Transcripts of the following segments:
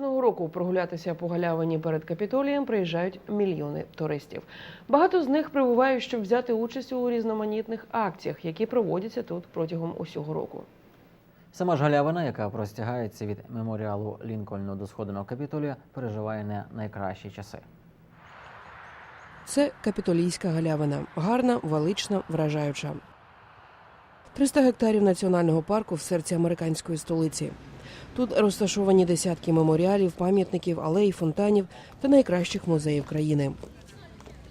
Кожного року прогулятися по галявині перед капітолієм приїжджають мільйони туристів. Багато з них прибувають, щоб взяти участь у різноманітних акціях, які проводяться тут протягом усього року. Сама ж галявина, яка простягається від меморіалу Лінкольну до сходиного капітолія, переживає не найкращі часи. Це капітолійська галявина. Гарна, велична, вражаюча. 300 гектарів національного парку в серці американської столиці. Тут розташовані десятки меморіалів, пам'ятників, алей, фонтанів та найкращих музеїв країни.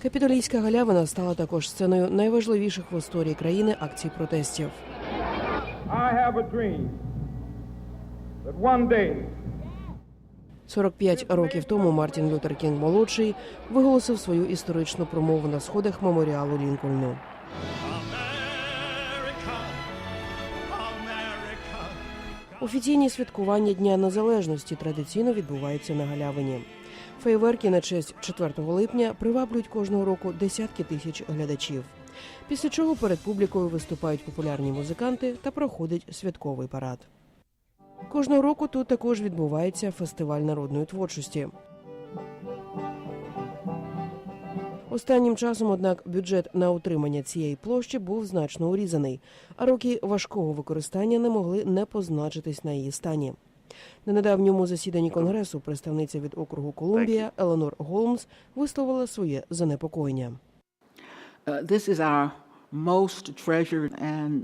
Капітолійська галявина стала також сценою найважливіших в історії країни акцій протестів. I have a dream that one day 45 років тому Мартін Лютер Кінг молодший виголосив свою історичну промову на сходах меморіалу Лінкольну. Офіційні святкування Дня Незалежності традиційно відбуваються на галявині. Фейверки на честь 4 липня приваблюють кожного року десятки тисяч глядачів. Після чого перед публікою виступають популярні музиканти та проходить святковий парад. Кожного року тут також відбувається фестиваль народної творчості. Останнім часом, однак, бюджет на утримання цієї площі був значно урізаний, а роки важкого використання не могли не позначитись на її стані. На недавньому засіданні конгресу представниця від округу Колумбія Еленор Голмс висловила своє занепокоєння. Uh, This is our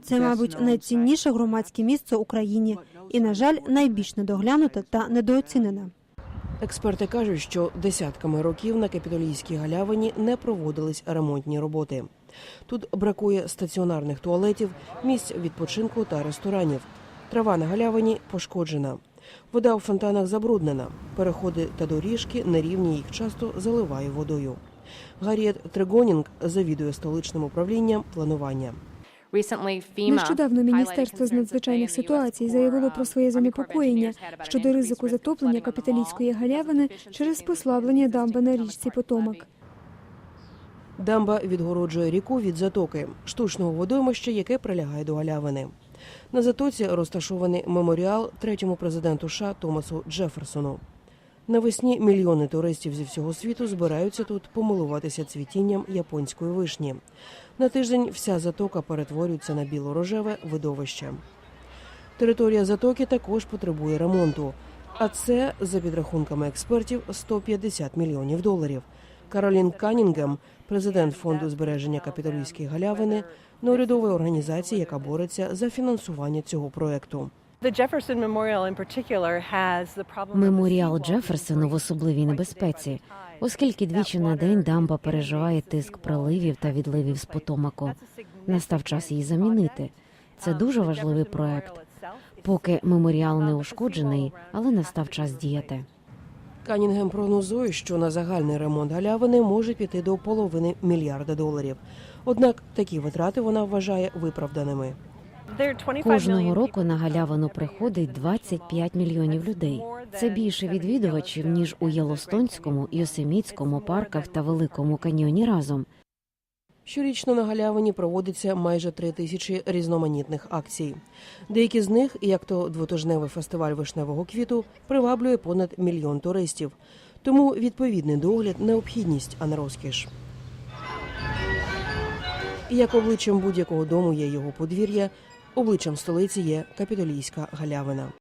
Це, мабуть, найцінніше громадське місце в Україні і, на жаль, найбільш недоглянуте та недооцінене. Експерти кажуть, що десятками років на капітолійській галявині не проводились ремонтні роботи. Тут бракує стаціонарних туалетів, місць відпочинку та ресторанів. Трава на галявині пошкоджена. Вода у фонтанах забруднена. Переходи та доріжки нерівні їх часто заливає водою. Гарріет Трегонінг завідує столичним управлінням планування. Нещодавно Міністерство з надзвичайних ситуацій заявило про своє занепокоєння щодо ризику затоплення капіталійської галявини через послаблення дамби на річці Потомак. Дамба відгороджує ріку від затоки, штучного водоймища, яке прилягає до галявини. На затоці розташований меморіал третьому президенту США Томасу Джеферсону. Навесні мільйони туристів зі всього світу збираються тут помилуватися цвітінням японської вишні. На тиждень вся затока перетворюється на біло-рожеве видовище. Територія затоки також потребує ремонту. А це, за підрахунками експертів, 150 мільйонів доларів. Каролін Канінгем, президент фонду збереження капітолійської галявини, неурядової організації, яка бореться за фінансування цього проекту. Меморіал Джеферсону в особливій небезпеці, оскільки двічі на день дамба переживає тиск приливів та відливів з потомаку. Настав час її замінити. Це дуже важливий проект. Поки меморіал не ушкоджений, але настав час діяти. Канінгем прогнозує, що на загальний ремонт галявини може піти до половини мільярда доларів. Однак такі витрати вона вважає виправданими. Кожного року на галявину приходить 25 мільйонів людей. Це більше відвідувачів ніж у Єлостонському, Йосемітському парках та Великому каньйоні разом. Щорічно на галявині проводиться майже три тисячі різноманітних акцій. Деякі з них, як то двотижневий фестиваль вишневого квіту, приваблює понад мільйон туристів. Тому відповідний догляд необхідність, а не розкіш. І як обличчям будь-якого дому є його подвір'я, обличчям столиці є капітолійська галявина.